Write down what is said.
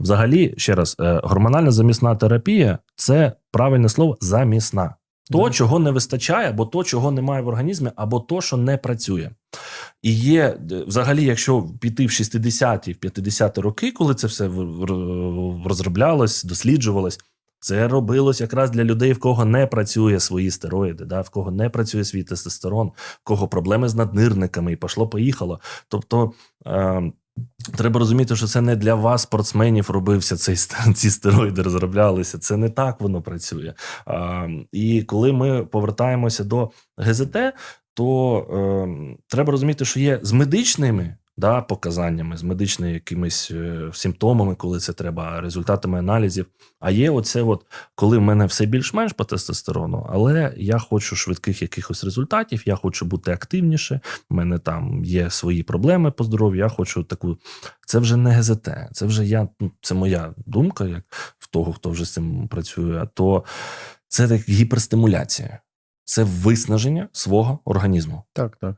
Взагалі, ще раз, е, гормональна замісна терапія це правильне слово замісна. То, Да. чого не вистачає, або то, чого немає в організмі, або то, що не працює. І є е, взагалі, якщо піти в 60-ті, в 50-ті роки, коли це все розроблялось, досліджувалось, це робилось якраз для людей, в кого не працює свої стероїди, да, в кого не працює свій тестостерон, в кого проблеми з наднирниками, і пошло-поїхало. Тобто. Е- Треба розуміти, що це не для вас, спортсменів, робився цей ці стероїди, розроблялися. Це не так воно працює. А, і коли ми повертаємося до ГЗТ, то е, треба розуміти, що є з медичними да, показаннями, з медичними якимись е, симптомами, коли це треба, результатами аналізів. А є оце, от, коли в мене все більш-менш по тестостерону, але я хочу швидких якихось результатів, я хочу бути активніше. в мене там є свої проблеми по здоров'ю. Я хочу таку. Це вже не ГЗТ, це вже я, ну, це моя думка, як в того, хто вже з цим працює. А то це так гіперстимуляція, це виснаження свого організму. Так, так.